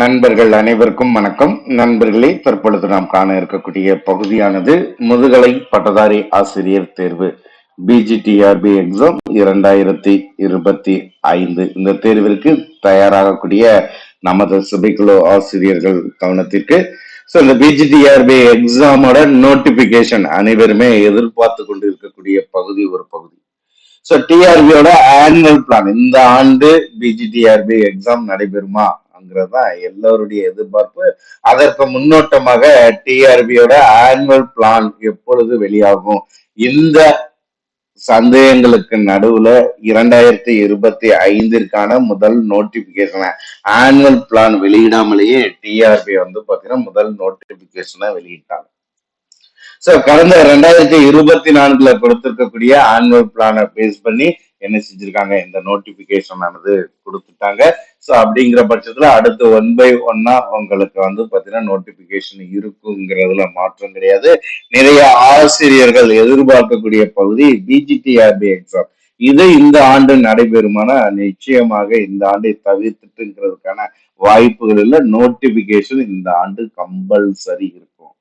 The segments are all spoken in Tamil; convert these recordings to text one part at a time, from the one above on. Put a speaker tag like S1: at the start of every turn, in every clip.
S1: நண்பர்கள் அனைவருக்கும் வணக்கம். நண்பர்களே தற்பொழுது நாம் காண இருக்கக்கூடிய பகுதியானது முதுகலை பட்டதாரி ஆசிரியர் தேர்வு பிஜிடிஆர்பி எக்ஸாம் இரண்டாயிரத்தி இருபத்தி ஐந்து. இந்த தேர்விற்கு தயாராகக்கூடிய நமது சுபிக்குழு ஆசிரியர்கள் கவனத்திற்கு. ஸோ இந்த பிஜிடிஆர்பி எக்ஸாமோட நோட்டிபிகேஷன் அனைவருமே எதிர்பார்த்து கொண்டு இருக்கக்கூடிய பகுதி ஒரு பகுதி. ஸோ டிஆர்பியோட ஆனுவல் பிளான் இந்த ஆண்டு பிஜிடிஆர்பி எக்ஸாம் நடைபெறுமா? தான் எல்லோருடைய எதிர்பார்ப்பு. அதற்கு முன்னோட்டமாக டிஆர்பியோட ஆனுவல் பிளான் எப்பொழுது வெளியாகும்? இந்த சந்தேகங்களுக்கு நடுவுல இரண்டாயிரத்தி இருபத்தி ஐந்திற்கான முதல் நோட்டிபிகேஷனை ஆனுவல் பிளான் வெளியிடாமலேயே டிஆர்பி வந்து பாத்தீங்கன்னா முதல் நோட்டிபிகேஷனை வெளியிட்டாங்க. சோ கடந்த ரெண்டாயிரத்தி இருபத்தி நான்குல கொடுத்திருக்கக்கூடிய ஆனுவல் பிளானை பேஸ் பண்ணி என்ன செஞ்சிருக்காங்க? இந்த நோட்டிபிகேஷன் ஆனது கொடுத்துட்டாங்க. ஸோ அப்படிங்கிற பட்சத்தில் அடுத்து ஒன் பை ஒன்னா உங்களுக்கு வந்து பார்த்தீங்கன்னா நோட்டிபிகேஷன் இருக்குங்கிறதுல மாற்றம் கிடையாது. நிறைய ஆசிரியர்கள் எதிர்பார்க்கக்கூடிய பகுதி பிஜிடிஆர்பி எக்ஸாம் இது இந்த ஆண்டு நடைபெறுமான நிச்சயமாக இந்த ஆண்டை தவிர்த்துட்டுங்கிறதுக்கான வாய்ப்புகள் இல்லை. நோட்டிபிகேஷன் இந்த ஆண்டு கம்பல்சரி இருக்கும்.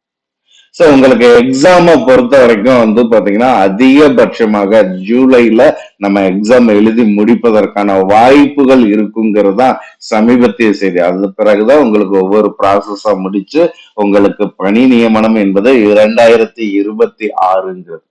S1: சோ உங்களுக்கு எக்ஸாமை பொறுத்த வரைக்கும் வந்து பார்த்தீங்கன்னா அதிகபட்சமாக ஜூலைல நம்ம எக்ஸாம் எழுதி முடிப்பதற்கான வாய்ப்புகள் இருக்குங்கிறது தான் சமீபத்திய செய்தி. அது பிறகுதான் உங்களுக்கு ஒவ்வொரு ப்ராசஸாக முடிச்சு உங்களுக்கு பணி நியமனம் என்பது இரண்டாயிரத்தி இருபத்தி ஆறுங்கிறது.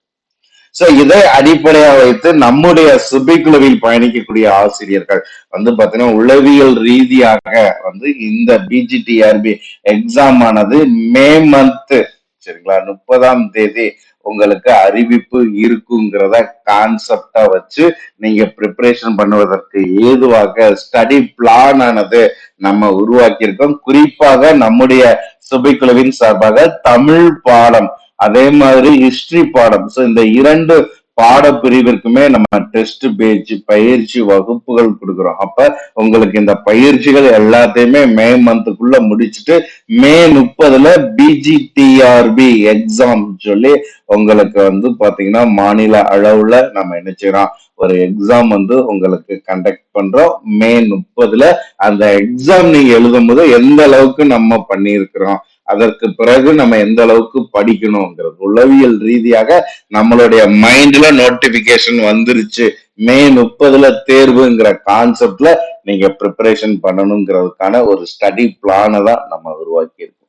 S1: சோ இதை அடிப்படையாக வைத்து நம்முடைய சுபிக்குழுவில் பயணிக்கக்கூடிய ஆசிரியர்கள் வந்து பாத்தீங்கன்னா உளவியல் ரீதியாக வந்து இந்த பிஜிடிஆர்பி எக்ஸாம் ஆனது மே மந்த் சரிங்களா முப்பதாம் தேதி உங்களுக்கு அறிவிப்பு இருக்குங்கிறத கான்செப்டா வச்சு நீங்க ப்ரிப்பரேஷன் பண்ணுவதற்கு ஏதுவாக ஸ்டடி பிளான் ஆனது நம்ம உருவாக்கியிருக்கோம். குறிப்பாக நம்முடைய சுபைக்குழுவின் சார்பாக தமிழ் பாடம் அதே மாதிரி ஹிஸ்டரி பாடம். ஸோ இந்த இரண்டு பாடப்பிரிவிற்குமே நம்ம டெஸ்ட் பேஜ் பயிற்சி வகுப்புகள் கொடுக்குறோம். அப்ப உங்களுக்கு இந்த பயிற்சிகள் எல்லாத்தையுமே மே மந்த்துக்குள்ள முடிச்சுட்டு மே முப்பதுல பிஜிடிஆர்பி எக்ஸாம் சொல்லி உங்களுக்கு வந்து பாத்தீங்கன்னா மாநில அளவுல நம்ம என்ன செய்யறோம்? ஒரு எக்ஸாம் வந்து உங்களுக்கு கண்டக்ட் பண்றோம். மே முப்பதுல அந்த எக்ஸாம் நீங்க எழுதும் போது எந்த அளவுக்கு நம்ம பண்ணியிருக்கிறோம்? அதற்கு பிறகு நம்ம எந்த அளவுக்கு படிக்கணுங்கிறது. உளவியல் ரீதியாக நம்மளுடைய மைண்ட்ல நோட்டிபிகேஷன் வந்துருச்சு. மே முப்பதுல தேர்வுங்கிற கான்செப்ட்ல நீங்க ப்ரிப்பரேஷன் பண்ணணுங்கிறதுக்கான ஒரு ஸ்டடி பிளானை தான் நம்ம உருவாக்கியிருக்கோம்.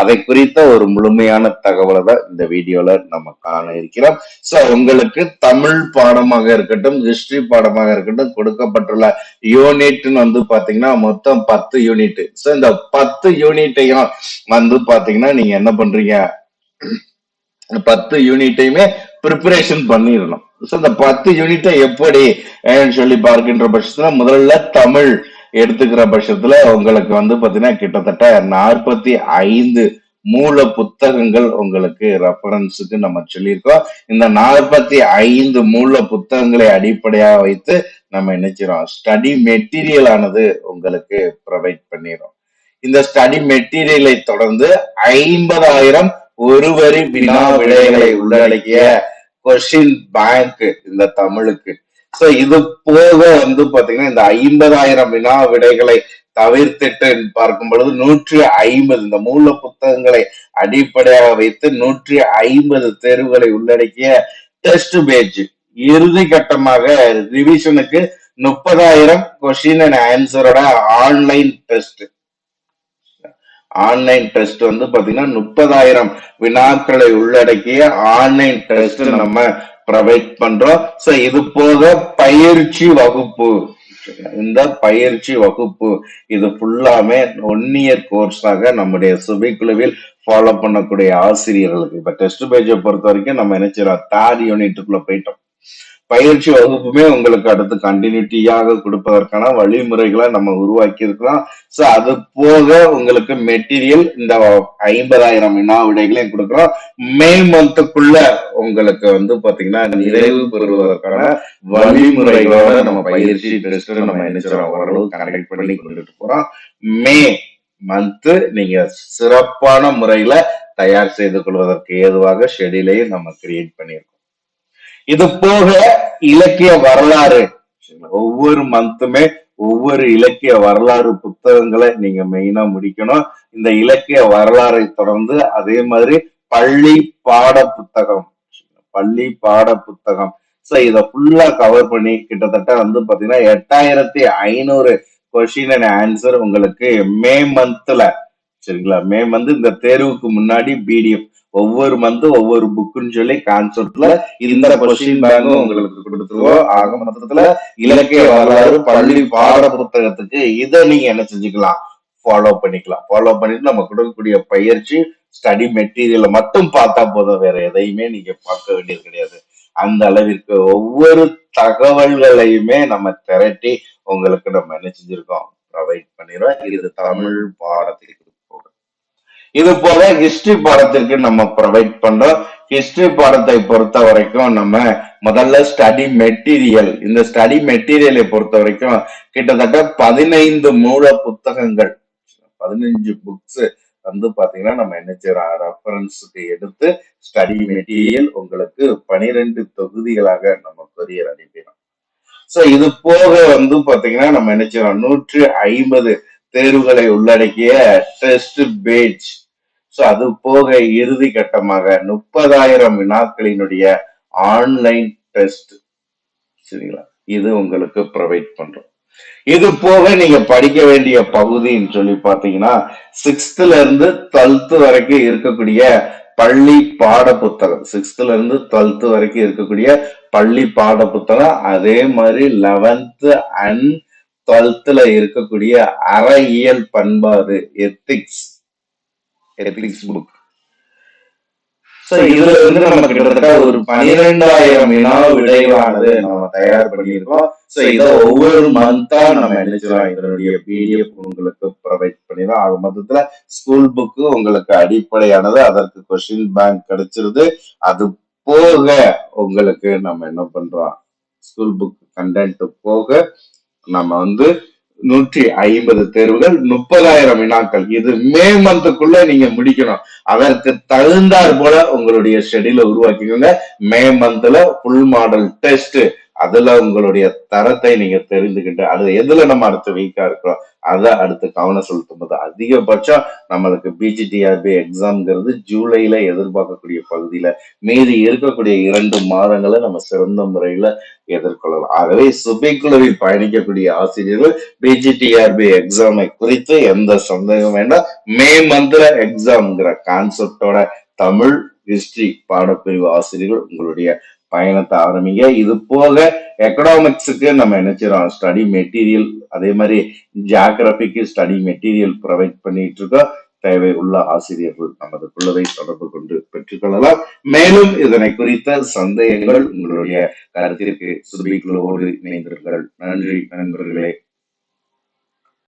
S1: அதை குறித்த ஒரு முழுமையான தகவலை தான் இந்த வீடியோல நம்ம காண இருக்கிறோம். சோ உங்களுக்கு தமிழ் பாடமாக இருக்கட்டும் ஹிஸ்டரி பாடமாக இருக்கட்டும் கொடுக்கப்பட்டுள்ள யூனிட்னு வந்து பாத்தீங்கன்னா மொத்தம் பத்து யூனிட் சோ இந்த பத்து யூனிட்டையும் வந்து பாத்தீங்கன்னா நீங்க என்ன பண்றீங்க? பத்து யூனிட்டையுமே ப்ரிப்பரேஷன் பண்ணிடணும். ஸோ இந்த பத்து யூனிட்டை எப்படி சொல்லி பார்க்கின்ற பட்சத்துல முதல்ல தமிழ் எடுத்துக்கிற பட்சத்துல உங்களுக்கு வந்து பாத்தீங்கன்னா கிட்டத்தட்ட நாற்பத்தி ஐந்து மூல புத்தகங்கள் உங்களுக்கு ரெஃபரன்ஸுக்கு நம்ம சொல்லியிருக்கோம். இந்த நாற்பத்தி ஐந்து மூல புத்தகங்களை அடிப்படையாக வைத்து நம்ம நினைச்சிரோம் ஸ்டடி மெட்டீரியல் ஆனது உங்களுக்கு ப்ரொவைட் பண்ணிடும் இந்த ஸ்டடி மெட்டீரியலை தொடர்ந்து ஐம்பதாயிரம் ஒரு வரி வினா விடைகளை உள்ளடக்கிய கொஸ்டின் பேங்க் இந்த தமிழுக்கு சோ இது போக வந்து பாத்தீங்கன்னா இந்த ஐம்பதாயிரம் வினா விடைகளை தவிர்த்துட்டு பார்க்கும் பொழுது நூற்றி ஐம்பது இந்த மூல புத்தகங்களை அடிப்படையாக வைத்து நூற்றி ஐம்பது தேர்வுகளை உள்ளடக்கிய டெஸ்ட் பேஜ் இறுதி கட்டமாக ரிவிஷனுக்கு முப்பதாயிரம் கொஸ்டின் அண்ட் ஆன்சரோட ஆன்லைன் டெஸ்ட் ஆன்லைன் டெஸ்ட் வந்து பாத்தீங்கன்னா முப்பதாயிரம் வினாக்களை உள்ளடக்கிய ஆன்லைன் டெஸ்ட் நம்ம ப்ரொவைட் பண்றோம். சோ இது போக பயிற்சி வகுப்பு. இந்த பயிற்சி வகுப்பு இது ஃபுல்லாமே ஒன் இயர் கோர்ஸாக நம்முடைய சுபைக்குழுவில் ஃபாலோ பண்ணக்கூடிய ஆசிரியர்களுக்கு. இப்ப டெஸ்ட் பேஜை பொறுத்த வரைக்கும் நம்ம என்ன செய்யறோம்? தேர்ட் யூனிட்டுக்குள்ள போயிட்டோம். பயிற்சி வகுப்புமே உங்களுக்கு அடுத்து கண்டினியூட்டியாக கொடுப்பதற்கான வழிமுறைகளை நம்ம உருவாக்கி இருக்கிறோம் சோ அது போக உங்களுக்கு மெட்டீரியல் இந்த ஐம்பதாயிரம் வினா விடைகளையும் கொடுக்குறோம் மே மந்த்துக்குள்ள உங்களுக்கு வந்து பாத்தீங்கன்னா நிறைவு பெறுவதற்கான வழிமுறைகளோட நம்ம பயிற்சி டெஸ்ட் நம்ம நினைச்சிடறோம் ஓரளவு கனெக்ட் பண்ணி கொண்டுட்டு போறோம். மே மந்த் நீங்க சிறப்பான முறையில தயார் செய்து கொள்வதற்கு ஏதுவாக ஷெடியூலையும் நம்ம கிரியேட் பண்ணியிருக்கோம். இது போக இலக்கிய வரலாறு. ஒவ்வொரு மந்த்துமே ஒவ்வொரு இலக்கிய வரலாறு புத்தகங்களை நீங்க மெயினா முடிக்கணும். இந்த இலக்கிய வரலாறை தொடர்ந்து அதே மாதிரி பள்ளி பாட புத்தகம் பள்ளி பாட புத்தகம் சோ இத ஃபுல்லா கவர் பண்ணி கிட்டத்தட்ட வந்து பாத்தீங்கன்னா எட்டாயிரத்தி ஐநூறு கொஸ்டின் அண்ட் ஆன்சர் உங்களுக்கு மே மந்த்ல சரிங்களா? மே மந்த் இந்த தேர்வுக்கு முன்னாடி பிடிஎஃப் ஒவ்வொரு மந்த் ஒவ்வொரு புக்குன்னு சொல்லி கான்செப்ட்ல இந்த கொஸ்டின் பேங்கும் உங்களுக்கு கொடுத்துருவோம் ஆக மொத்தத்துல இலக்கிய வரலாறு பள்ளி பாட புத்தகத்துக்கு இதை நீங்க என்ன செஞ்சுக்கலாம்? ஃபாலோ பண்ணிக்கலாம். ஃபாலோ பண்ணிட்டு நம்ம கொடுக்கக்கூடிய பயிற்சி ஸ்டடி மெட்டீரியலை மட்டும் பார்த்தா போதும். வேற எதையுமே நீங்க பார்க்க வேண்டியது கிடையாது. அந்த அளவிற்கு ஒவ்வொரு தகவல்களையுமே நம்ம திரட்டி உங்களுக்கு நம்ம என்ன செஞ்சிருக்கோம்? ப்ரொவைட் பண்ணிடுறோம். இது தமிழ் பாடத்திற்கு இது போல ஹிஸ்டரி பாடத்திற்கு நம்ம ப்ரொவைட் பண்றோம். ஹிஸ்டரி பாடத்தை பொறுத்த வரைக்கும் நம்ம முதல்ல ஸ்டடி மெட்டீரியல் இந்த ஸ்டடி மெட்டீரியலை பொறுத்த வரைக்கும் கிட்டத்தட்ட பதினைந்து மூல புத்தகங்கள். பதினஞ்சு புக்ஸ் வந்து பாத்தீங்கன்னா நம்ம என்ன செய்யறோம்? ரெஃபரன்ஸுக்கு எடுத்து ஸ்டடி மெட்டீரியல் உங்களுக்கு பனிரெண்டு தொகுதிகளாக நம்ம கொரியர் அனுப்பிடும் சோ இது போக வந்து பாத்தீங்கன்னா நம்ம என்ன செய்யறோம்? நூற்று ஐம்பது தேர்வுகளை உள்ளடக்கிய டெஸ்ட் பேஜ் ஸோ அது போக இறுதி கட்டமாக முப்பதாயிரம் வினாக்களினுடைய ஆன்லைன் டெஸ்ட் சரிங்களா? இது உங்களுக்கு ப்ரொவைட் பண்றோம். இது போக நீங்க படிக்க வேண்டிய பகுதின்னு சொல்லி பாத்தீங்கன்னா சிக்ஸ்த்ல இருந்து டுவெல்த் வரைக்கும் இருக்கக்கூடிய பள்ளி பாட புத்தகம் சிக்ஸ்த்ல இருந்து டுவெல்த் வரைக்கும் இருக்கக்கூடிய பள்ளி பாட புத்தகம் அதே மாதிரி லெவன்த் அண்ட் டுவெல்த்ல இருக்கக்கூடிய அறயியல் பண்பாடு எத்திக்ஸ் எத்திக்ஸ் புக் சோ இதுல வந்து நம்ம கிட்டத்தட்ட ஒரு பனிரெண்டாயிரம் வினா விளைவானது நம்ம தயார் பண்ணியிருக்கோம் சோ இத ஒவ்வொரு மந்தா நம்ம நினைச்சிடலாம் இதனுடைய பிடிஎஃப் உங்களுக்கு ப்ரொவைட் பண்ணிடலாம் ஆக மொத்தத்துல ஸ்கூல் புக்கு உங்களுக்கு அடிப்படையானது. அதற்கு கொஸ்டின் பேங்க் கிடைச்சிருது. அது போக உங்களுக்கு நம்ம என்ன பண்றோம்? ஸ்கூல் புக் கண்டென்ட் போக நம்ம வந்து நூற்றி ஐம்பது தேர்வுகள் முப்பதாயிரம் வினாக்கள். இது மே மந்த்துக்குள்ள நீங்க முடிக்கணும். அதற்கு தகுந்தாற் போல உங்களுடைய ஷெடியூல உருவாக்கிக்கோங்க. மே மந்த்ல ஃபுல் மாடல் டெஸ்ட் அதுல உங்களுடைய தரத்தை நீங்க தெரிந்துகிட்டு அது எதுல நம்ம அடுத்த வீக்கா இருக்கிறோம் அதை அடுத்து கவனம் செலுத்தும் போது அதிகபட்சம் நம்மளுக்கு பிஜிடிஆர்பி எக்ஸாம்ங்கிறது ஜூலைல எதிர்பார்க்கக்கூடிய பகுதியில மீதி இருக்கக்கூடிய இரண்டு மாதங்களை நம்ம சிறந்த முறையில எதிர்கொள்ளலாம். ஆகவே சுபிக்குழுவில் பயணிக்கக்கூடிய ஆசிரியர்கள் பிஜிடிஆர்பி எக்ஸாமை குறித்து எந்த சந்தேகம் வேண்டாம். மே மந்த்ல எக்ஸாம்ங்கிற கான்செப்டோட தமிழ் ஹிஸ்டரி பாடப்பிரிவு ஆசிரியர்கள் உங்களுடைய பயணத்தை ஆரம்பிங்க. இது போக எக்கனாமிக்ஸுக்கு நம்ம நினைச்சிடோம் ஸ்டடி மெட்டீரியல் அதே மாதிரி ஜியாகிரபிக்கு ஸ்டடி மெட்டீரியல் ப்ரொவைட் பண்ணிட்டு இருக்கோம். தேவை உள்ள ஆசிரியர்கள் நமது குழுவை தொடர்பு கொண்டு பெற்றுக்கொள்ளலாம். மேலும் இதனை குறித்த சந்தேகங்கள் உங்களுடைய கருத்திற்கு சுருபிக்குழுவோடு இணைந்திருங்கள். நன்றி நண்பர்களே.